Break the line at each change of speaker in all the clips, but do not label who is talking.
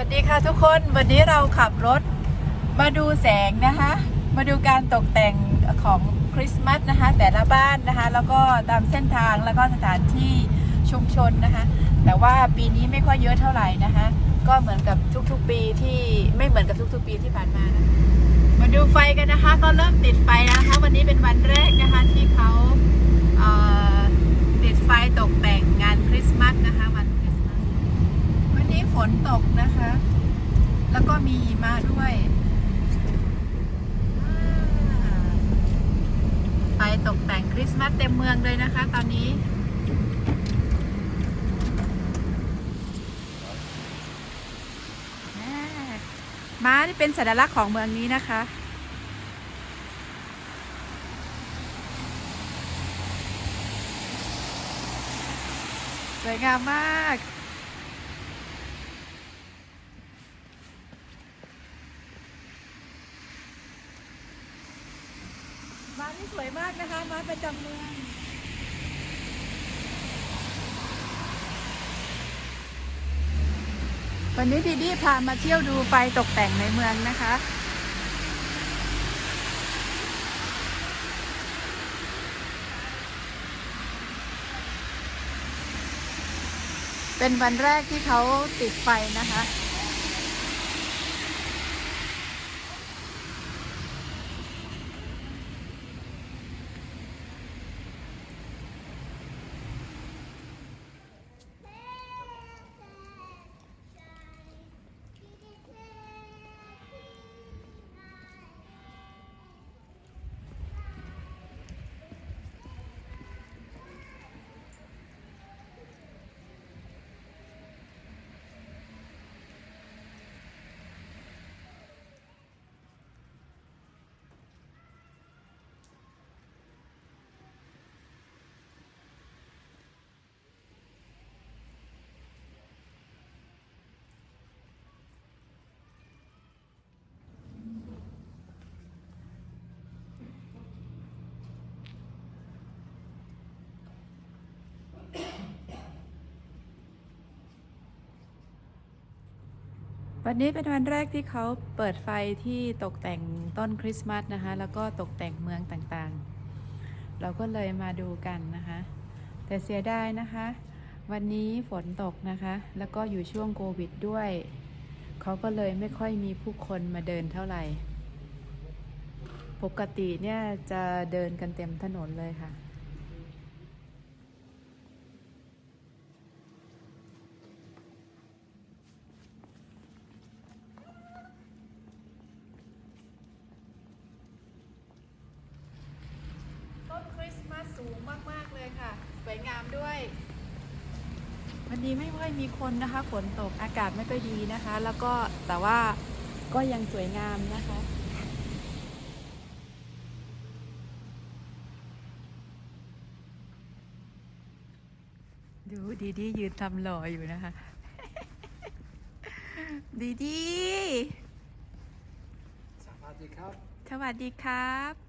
วัสดีค่ะทุกคนวันนี้เราขับรถมาดูแสงนะคะ มาดูการตกแต่งของคริสต์มาสนะคะ แต่ละบ้านนะคะ แล้วก็ตามเส้นทางแล้วก็สถานที่ชุมชนนะคะ แต่ว่าปีนี้ไม่ค่อยเยอะเท่าไหร่นะคะ ก็เหมือนกับทุกๆปีที่ไม่เหมือนกับทุกๆปีที่ผ่านมานะมาดูไฟกันนะคะ ก็เริ่มติดไฟแล้วนะคะ วันนี้เป็นวันแรกนะคะที่เขาเอ่อติดไฟตกแต่งงานคริสต์มาสนะคะวันคริสต์มาส วันนี้ฝนตกนะคะ แล้วก็มีหิมะด้วยอ่าไปตกแต่งคริสต์มาสเต็มเมืองเลย นี้ ม้าที่เป็นสัญลักษณ์ของเมืองนี้นะคะสวยงามมากม้านี่สวยมากนะคะม้าประจำเมือง วันนี้ดีดีพามาเที่ยวดูไฟตกแต่งในเมืองนะคะ เป็นวันแรกที่เขาติดไฟนะคะ วันนี้เป็นวันแรกที่เขาเปิดไฟที่ตกแต่งต้นคริสต์มาสนะคะ แล้วก็ตกแต่งเมืองต่างๆ เราก็เลยมาดูกันนะคะ แต่เสียดายนะคะ วันนี้ฝนตกนะคะ แล้วก็อยู่ช่วงโควิดด้วย เขาก็เลยไม่ค่อยมีผู้คนมาเดินเท่าไหร่ ปกติเนี่ยจะเดินกันเต็มถนนเลยค่ะ ต้นคริสต์มาสสูงมาก ๆ เลยค่ะ ส วยงามด้วย วันนี้ไม่ค่อยมีคนนะคะ ฝนตกอากาศไม่ค่อยดีนะคะ แล้วก็แต่ว่าก็ยังสวยงามนะคะดูดีดียืนทำหล่ออยู่นะคะ ดีดี
สวัสดีครับ
สวัสดีครับ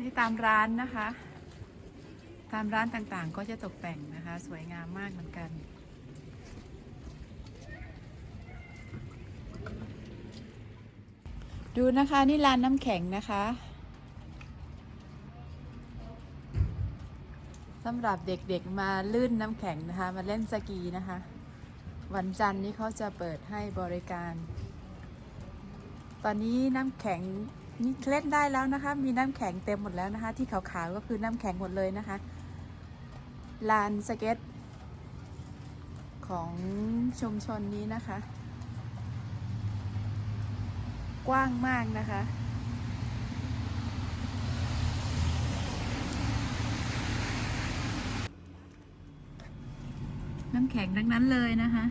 นี่ตามร้านนะคะ ตามร้านต่างๆ ก็จะตกแต่งนะคะ สวยงามมากเหมือนกัน ดูนะคะนี่ร้านน้ำแข็งนะคะสำหรับเด็กๆมาลื่นน้ำแข็งนะคะ มาเล่นสกีนะคะ วันจันทร์นี้เขาจะเปิดให้บริการ ตอนนี้น้ำแข็ง นี่เคล่นได้แล้วนะคะ มีน้ำแข็งเต็มหมดแล้วนะคะ ที่ขาวๆก็คือน้ำแข็งหมดเลยนะคะ ลานสเก็ต ของชุมชนนี้นะคะ กว้างมากนะคะน้ำแข็งทั้งนั้นเลยนะคะ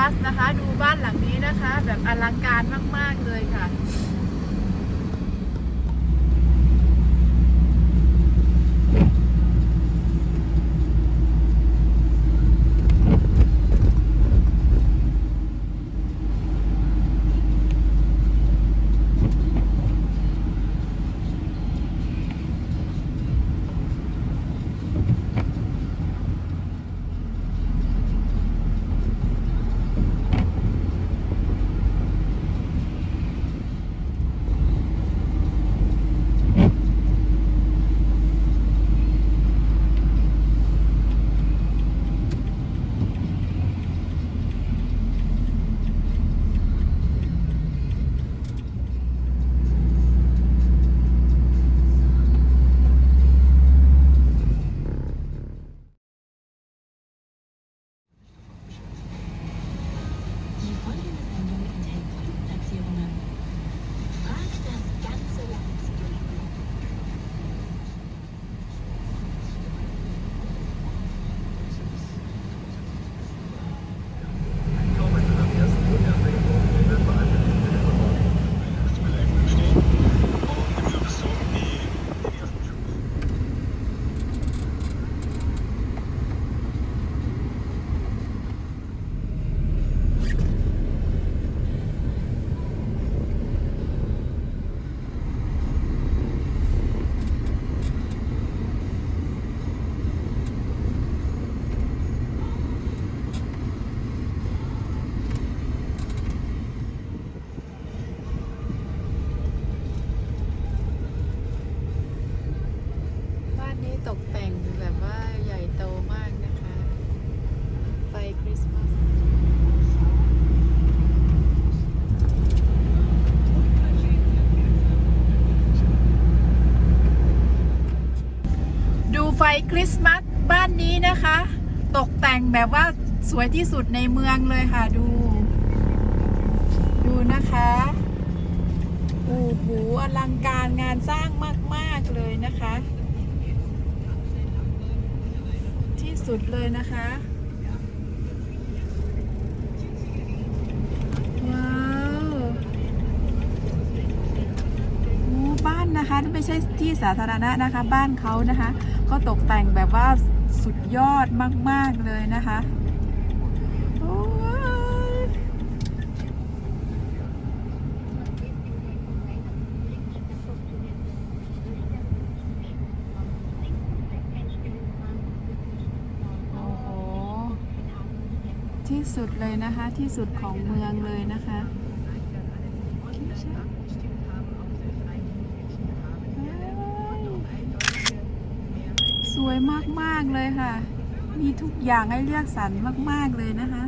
มัสนะคะ ดูบ้านหลังนี้นะคะ แบบอลังการมากเลยค่ะ ตกแต่งแบบว่าใหญ่โตมากนะคะ ไฟคริสต์มาสดูไฟคริสต์มาสบ้านนี้นะคะ ตกแต่งแบบว่าสวยที่สุดในเมืองเลยค่ะดู ดูนะคะโอ้โหอลังการงานสร้างมาก ๆ เลยนะคะ ที่ สุดเลยนะคะ ว้าวโอ้บ้านนะคะนี่ไม่ใช่ที่สาธารณะนะคะ บ้านเขานะคะ ก็ตกแต่งแบบว่าสุดยอดมาก ๆ เลยนะคะ โอ้ยโอ้โห ที่สุดเลยนะคะ ที่สุดของเมืองเลยนะคะสวยมาก ๆ เลยค่ะ มีทุกอย่างให้เลือกสรรมาก ๆ เลยนะคะ